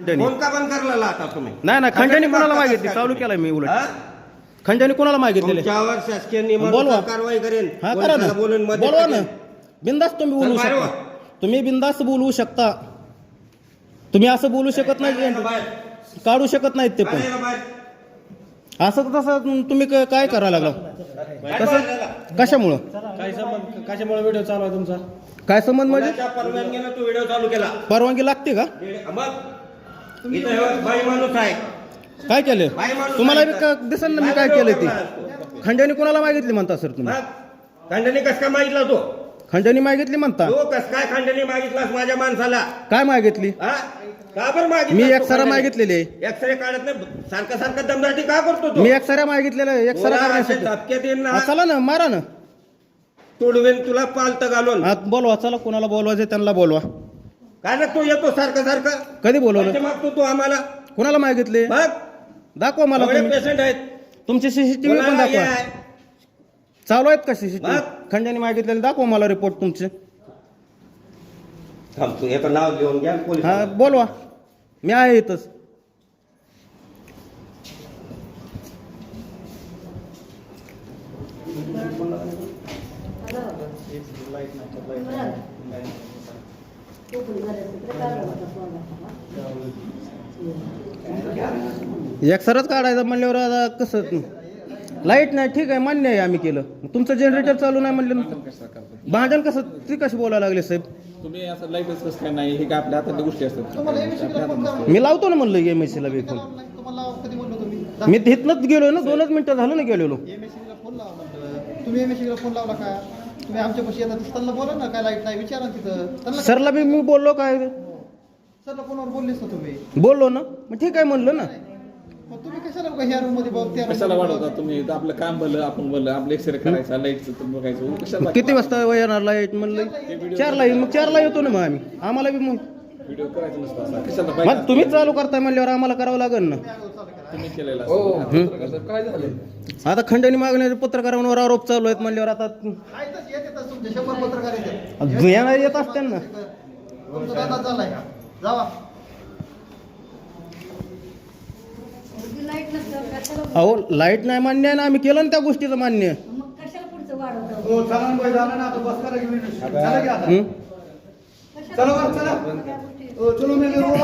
खंडणी. फोन का बंद करलेला आता तुम्ही. नाही नाही खंडणी कोणाला मागता मागितली? चालू? केलाय मी उलट? खंडणी कोणाला मागितलेले? तुमच्यावर शासकीय बोलवा. नियमानुसार कारवाई करेन. हा करा ना. पोलिसाला बोलून मध्ये बोलवा ना. टाकेन. बिंदास तुम्ही बोलू बाहेर शकता. तुम्ही बिंदास बोलवू शकता. तुम्ही असं बोलू शकत नाही बाहेर. काढू शकत नाहीत ते पण. बाहेर ना बाहेर. असं तसं तुम्ही क- काय करायला लागला? कसं. कशामुळं? काय संबंध कशामुळे व्हिडिओ चालू आहे तुमचा? काय संबंध म्हणजे? कोणाच्या परवानगीनं तू व्हिडिओ चालू केला. परवानगी लागते का? मग? बाई माणूस आहे काय केलं? बाई माणूस तुम्हाला बी. का- दिसेल ना मी काय केलं ते. खंडणी कोणाला मागितली म्हणता सर तुम्ही? खंडणी कस काय मागितला तो? खंडणी मागितली म्हणता? तो कस काय खंडणी मागितलास माझ्या माणसाला? काय मागितली? हा? का बरं मागितलं मी तू एक्सरा खंडणी? मागितलेली आहे. एक्सरे काढत नाही सारखं सारखं दमदाटी का करतो तो? मी एक्सरा मागितलेला आहे एक्सरा तुला असे करण्यासाठी. धपके देईन ना. हा, चला ना मारा ना. तुडवेन तुला पालत घालून. हा बोलवा चला कोणाला बोलवायचं त्यांना बोलवा. काय ना तू येतो सारखं सारखं? कधी बोलवलं? पैसे मागतो तू आम्हाला. कोणाला मागितले बघ. दाखवा मला तुम्ही. पेशंट आहेत. तुमचे सीसीटीव्ही पण कोणाला हे दाखवा. आहे? चालू आहेत का सीसीटीव्ही मग? खंडणी मागितलेले दाखवा मला रिपोर्ट तुमचे. थांब तू याचं नाव लिहून घ्या पोलीस हा बोलवा. मी आहे इथंच. एक्सरच काढायचं म्हणल्यावर आता कसं? लाइट नाही ठीक आहे मान्य आहे आम्ही केलं. तुमचं जनरेटर चालू नाही म्हणलं भाजन कसं? ती कशी बोलायला लागले साहेब? तुम्ही असं लाईटच कसं काय नाही हे काय आपल्या हातातल्या गोष्टी असतात. मी लावतो ना म्हणलं एम एस ला बी फोन तुम्हाला कधी म्हणलो तुम्ही? मी तिथनच गेलो ना दोनच मिनिटं झालं ना गेलेलो. तुम्ही एमएससीला फोन लावला का? तुम्ही आमच्या पाशी येतात त्यांना बोला ना काय लाइट नाही विचारा ना तिथं. त्यांना सरला बी मी बोललो काय? सरला फोनवर बोललेच ना तुम्ही? बोललो ना. मग ठीक आहे म्हणलं ना. मग तुम्ही कशाला ह्या रूममध्ये बघ त्या room कशाला मध्ये वाढवता तुम्ही? आपलं काम भलं आपण भलं आपलं एक्सरे करायचा लाईटचं तर बघायचं. कशाला किती वाजता येणार लाइट म्हणलं? चारला येईल मग चारला येतो ना मग आम्ही. आम्हाला बी मग. व्हिडिओ करायचं नसतं असा. कशाला मग पाहिजे? तुम्ही चालू करताय म्हणल्यावर आम्हाला करावं लागेल ना. तुम्ही केलेला असतं. आता खंडणी मागण्याचे पत्रकारांवर आरोप चालू आहेत म्हणल्यावर आता तुमचे. शंभर पत्रकार येणार येत असते ना. तुमचा दादा झालाय जावा. लाइट नसतं कशाला अहो लाइट नाही मान्य आहे ना आम्ही केलं ना त्या गोष्टीचं मान्य. मग कशाला पुढचं वाढवतं? हो चला ना बाई, झालं ना आता. बस करा की minute. चला की आता. हं? चला बरं, चला. हो, चलो मी आपल्या